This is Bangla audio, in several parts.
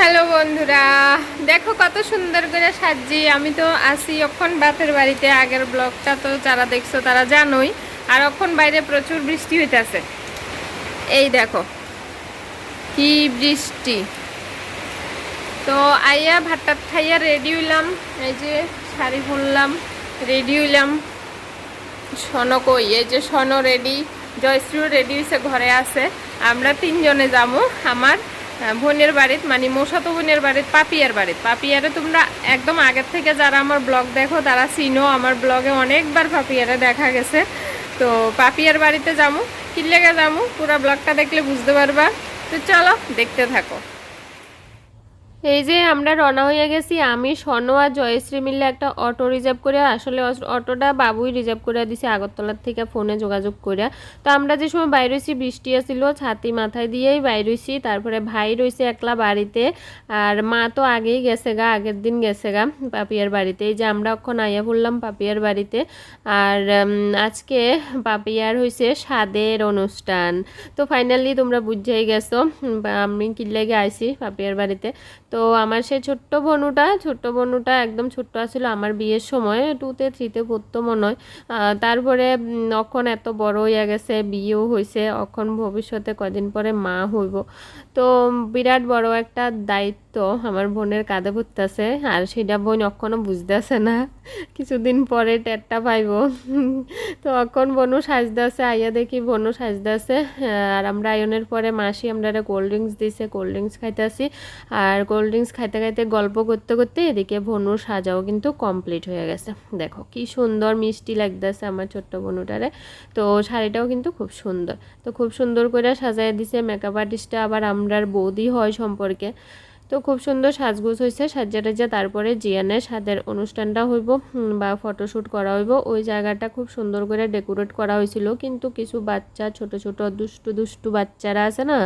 হ্যালো বন্ধুরা, দেখো কত সুন্দর করে সাজি। আমি তো আসি অখন বাপের বাড়িতে, আগের ব্লগটা তো যারা দেখছ তারা জানোই, আর অখন বাইরে প্রচুর বৃষ্টি হইতেছে। এই দেখো, কি বৃষ্টি। তো আইয়া ভাতটা খাইয়া রেডি হইলাম, এই যে শাড়ি পরলাম রেডি হইলাম। কই, এই যে সন রেডি জয়শ্রীও রেডি হয়েছে ঘরে আছে। আমরা তিনজনে যাব, আমার বোনের বাড়িত মানে মশাতো বোনের বাড়িত, পাপিয়ার বাড়িত। পাপিয়ারে তোমরা একদম আগের থেকে যারা আমার ব্লগ দেখো, তারা চিনো, আমার ব্লগে অনেকবার পাপিয়ারে দেখা গেছে। তো পাপিয়ার বাড়িতে যাব কিল্লেগে লেগে যাব পুরো ব্লগটা দেখলে বুঝতে পারবা। তো চলো, দেখতে থাকো। এই যে আমরা রওনা হয়ে গেছি, আমি, স্বর্ণ আর জয়শ্রী মিলে একটা অটো রিজার্ভ করে, আসলে অটোটা বাবুই রিজার্ভ করে দিছে আগরতলার থেকে ফোনে যোগাযোগ করে। তো আমরা যে সময় বাইরে হয়েছি, বৃষ্টি আসছিল ছাতি মাথায় দিয়েই বাইর হয়েছি। তারপরে ভাই রয়েছে একলা বাড়িতে, আর মা তো আগেই গেছে গা, আগের দিন গেছে গা পাপিয়ার বাড়িতে। এই যে আমরা অক্ষণ আইয়া পড়লাম পাপিয়ার বাড়িতে। আর আজকে পাপিয়ার হয়েছে স্বাদের অনুষ্ঠান। তো ফাইনালি তোমরা বুঝেই গেছো আমি কি লেগে আইছি পাপিয়ার বাড়িতে। তো আমার সেই ছোট্ট বনুটা ছোট্ট বনুটা একদম ছোট্ট আসলো আমার বিয়ের সময়, টুতে, থ্রিতে পড়তো মনে হয় তারপরে অখন এত বড় হয়ে গেছে, বিয়েও হয়েছে অখন ভবিষ্যতে কদিন পরে মা হইব। তো বিরাট বড় একটা দায়িত্ব আমার বোনের কাঁধে পড়তেছে আর সেটা বোন অক্ষণও বুঝতেছে না। কিছুদিন পরে টেরটা পাইব। তো অখন বনু সাজদাছে আইয়া দেখি বনু সাজদাছে আর আমরা আয়নের পরে মাসি আমরা কোল্ড ড্রিঙ্কস দিছে, কোল্ড ড্রিঙ্কস খাইতেছি আর কোল্ড ড্রিঙ্কস খাইতে খাইতে গল্প করতে করতে এদিকে বনুর সাজাও কিন্তু কমপ্লিট হয়ে গেছে। দেখো কি সুন্দর মিষ্টি লাগতেছে আমার ছোট্ট বনুটারে। তো শাড়িটাও কিন্তু খুব সুন্দর। তো খুব সুন্দর করে সাজায় দিছে মেকআপ আর্টিস্টটা আবার আমরার বৌদি হয় সম্পর্কে। তো খুব সুন্দর সাজগোজ হয়েছে সাজা টাজা তারপরে জিয়ানে সাদের অনুষ্ঠানটা হইব বা ফটোশ্যুট করা হইব। ওই জায়গাটা খুব সুন্দর করে ডেকোরেট করা হয়েছিল, কিন্তু কিছু বাচ্চা, ছোট ছোট দুষ্টু দুষ্টু বাচ্চারা আছে না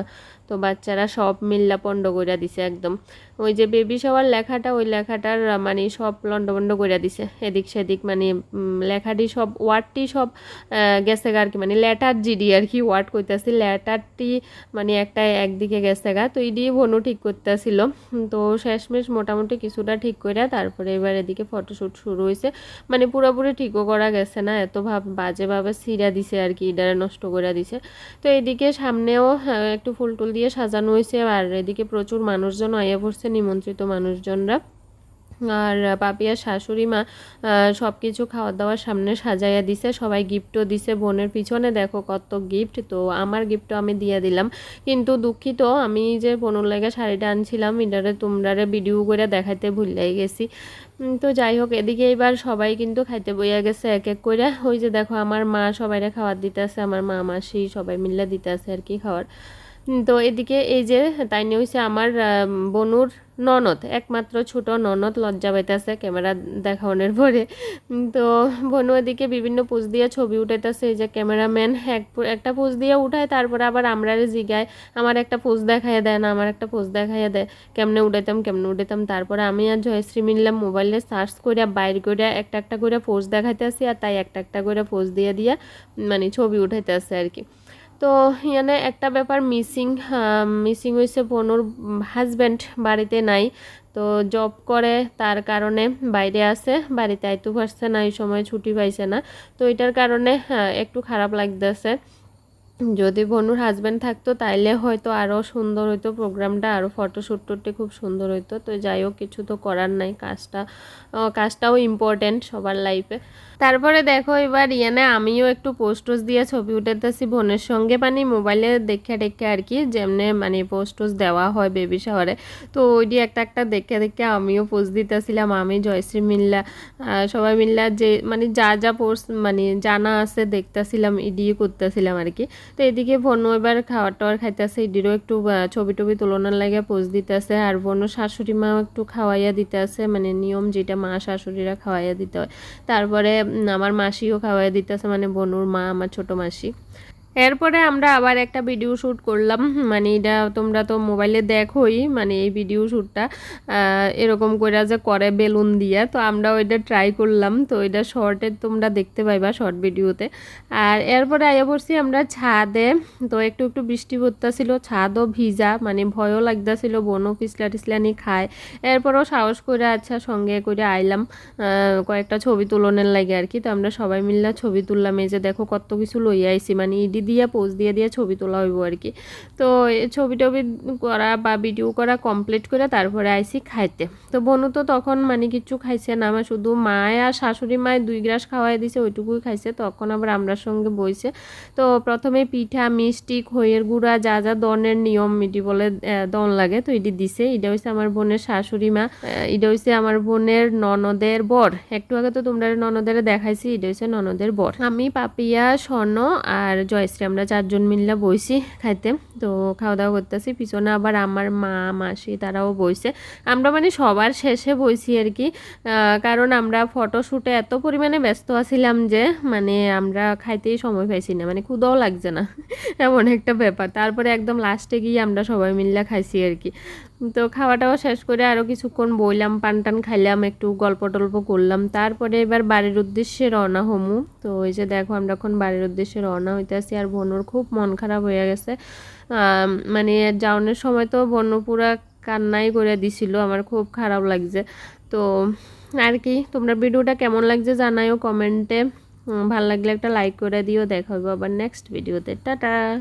তো বাচ্চারা সব মিল্লা পণ্ড দিছে একদম। ওই যে বেবি সবার লেখাটা, ওই লেখাটার মানে সব লন্ডভন্ড করে দিছে। এদিক সেদিক মানে লেখাটি সব ওয়ার্ডটি সব গেছে আর কি মানে লেটার জিডি আর কি ওয়ার্ড করতেছি লেটারটি মানে একটা একদিকে গেছে গা, তো ইডি ভনু ঠিক করতেছিল। তো শেষমেশ মোটামুটি কিছুটা ঠিক করে তারপরে এবার এদিকে ফটোশ্যুট শুরু হয়েছে মানে পুরোপুরি ঠিকও করা গেছে না, এত ভাব বাজেভাবে ছিঁড়া দিছে আর কি, ইডারে নষ্ট করে দিছে। তো এদিকে সামনেও একটু ফুল টুল দিয়ে সাজানো হয়েছে আর এদিকে প্রচুর মানুষজন আইয়া পড়ছে নিমন্ত্রিত মানুষজনরা। আর পাপিয়ার শাশুড়ি মা সব কিছু খাওয়া দাওয়ার সামনে সাজাইয়া দিছে সবাই গিফটও দিছে বোনের পিছনে। দেখো কত গিফট তো আমার গিফটও আমি দিয়ে দিলাম। কিন্তু দুঃখিত আমি যে বোনের লেগে শাড়িটা আনছিলাম এটারে তোমরারে ভিডিও করে দেখাইতে ভুলাই গেছি। তো যাই হোক এদিকে এবার সবাই কিন্তু খাইতে বইয়া গেছে এক এক করে ওই যে দেখো আমার মা সবাইরে খাবার দিতেছে আমার মা মাসি সবাই মিলে দিতেছে আর কি উম, তো এদিকে এই যে, তাই নিয়ে হয়েছে আমার বনুর ননদ, একমাত্র ছোট ননদ, লজ্জা পাইতেছে ক্যামেরা দেখানোর পরে। তো বনু এদিকে বিভিন্ন পোজ দিয়ে ছবি উঠাইতেছে, এই যে ক্যামেরাম্যান এক একটা পোজ দিয়ে উঠায়, তারপরে আবার আমরা জিগায়, আমার একটা পোজ দেখাইয়া দেয় না, আমার একটা পোজ দেখাইয়া দেয়, কেমনে উঠাইতাম কেমনে উঠাইতাম। তারপরে আমি আর জয়শ্রী মিললাম মোবাইলে সার্চ করে বাইর করে একটা একটা করে পোজ দেখাইতে আসি আর তাই একটা একটা করে পোজ দিয়ে দিয়ে মানে ছবি উঠাইতে আসে আর কি। তো এখানে একটা ব্যাপার মিসিং মিসিং হয়েছে বোনুর হাজব্যান্ড বাড়িতে নাই। তো জব করে, তার কারণে বাইরে আছে, বাড়িতে আইতে পারছে না, এই সময় ছুটি পাইছে না। তো এটার কারণে একটু খারাপ লাগতেছে। যদি বনুর হাজব্যান্ড থাকতো, তাইলে হয়তো আরও সুন্দর হইতো প্রোগ্রামটা আরও ফটোশ্যুট টুটটি খুব সুন্দর হইতো। তো যাই হোক কিছু তো করার নাই, কাজটা কাজটাও ইম্পর্টেন্ট সবার লাইফে তারপরে দেখো, এবার ইয়ানে আমিও একটু পোস্টোস দিয়ে ছবি উঠাতেছি বোনের সঙ্গে মানে মোবাইলে দেখে দেখে আর কি, যেমনে মানে পোস্টোস দেওয়া হয় বেবি শহরে তো ওইটি একটা একটা দেখে দেখে আমিও পোস্ট দিতেছিলাম, আমি, জয়শ্রী, মিল্লা সবাই মিল্লা যে মানে যা যা পোস্ট মানে জানা আছে দেখতেছিলাম ইডিও করতেছিলাম আর কি। তো এদিকে বন্য এবার খাওয়ার টাওয়ার খাইতেছে, ইডিরও একটু ছবি টবি তুলনার লাগে পোজ দিতেছে, আর বন্য শাশুড়ি মা একটু খাওয়াইয়া দিতে আছে মানে নিয়ম যেটা মা শাশুড়িরা খাওয়াইয়া দিতে হয়। তারপরে আমার মাসিও খাওয়াইয়া দিতেছে মানে বনুর মা, আমার ছোট মাসি। এরপরে আমরা আবার একটা ভিডিও শ্যুট করলাম। মানে এটা তোমরা তো মোবাইলে দেখোই মানে এই ভিডিও শ্যুটটা এরকম করে যে করে বেলুন দিয়ে। তো আমরা ওইটা ট্রাই করলাম। তো এটা শর্টে তোমরা দেখতে পাইবা শর্ট ভিডিওতে আর এরপরে আয়া পড়ছি আমরা ছাদে। তো একটু একটু বৃষ্টি পড়তেছিল, ছাদও ভিজা মানে ভয়ও লাগতেছিল, বনও পিছলা টিসলানি খায়। এরপরও সাহস করে আচ্ছা সঙ্গে করে আইলাম। কয়েকটা ছবি তুলনের লাগে আর কি। তো আমরা সবাই মিললে ছবি তুললাম। এই যে দেখো কত কিছু লইয়া আইছি। মানে ইডি দিয়ে পোজ দিয়ে দিয়ে ছবি তোলা হইব আর কি। তো ছবি টবি করা বা ভিডিও করা কমপ্লিট করে তারপরে আইসি খাইতে। তো বনু তো তখন মানে কিছু খাইছে না, আমার শুধু মায় আর শাশুড়ি মায় দুই গ্রাস খাওয়াই দিছে, ওইটুকুই খাইছে। তখন আবার আমরার সঙ্গে বইছে। তো প্রথমে পিঠা, মিষ্টি, খইয়ের গুঁড়া, যা যা দনের নিয়ম মিটি বলে দন লাগে, তো এটি দিছে। এটা হচ্ছে আমার বোনের শাশুড়ি মা এটা হচ্ছে আমার বোনের ননদের বর। একটু আগে তো তোমরা ননদের দেখাইছি, এটা হচ্ছে ননদের বর। আমি পাপিয়া, স্বর্ণ আর জয়শ্রী আমরা চারজন মিল্লা বইছি খাইতে। তো খাওয়া দাওয়া করতেছি। পিছনে আবার আমার মা, মাসি তারাও বইছে। আমরা মানে সবার শেষে বইছি আর কি। কারণ আমরা ফটোশ্যুটে এত পরিমাণে ব্যস্ত আছিলাম যে মানে আমরা খাইতেই সময় পাইছি না। মানে ক্ষুদাও লাগছে না। এমন একটা ব্যাপার। তারপরে একদম লাস্টে গিয়ে আমরা সবাই মিল্লা খাইছি আর কি। তো খাওয়াটাও শেষ করে আরও কিছুক্ষণ বইলাম পান টান খাইলাম, একটু গল্প টল্প করলাম। তারপরে এবার বাড়ির উদ্দেশ্যে রওনা হমু। তো ওই যে দেখো, আমরা এখন বাড়ির উদ্দেশ্যে রওনা হইতেছি আর বনুর খুব মন খারাপ হয়ে গেছে। মানে যাওয়ানোর সময় তো বনু পুরা কান্নাই করে দিছিল, আমার খুব খারাপ লাগছে। তো আর কি, তোমরা ভিডিওটা কেমন লাগছে জানাইও কমেন্টে। ভালো লাগলে একটা লাইক করে দিও, দেখা হবে আবার নেক্সট ভিডিওতে টাটা!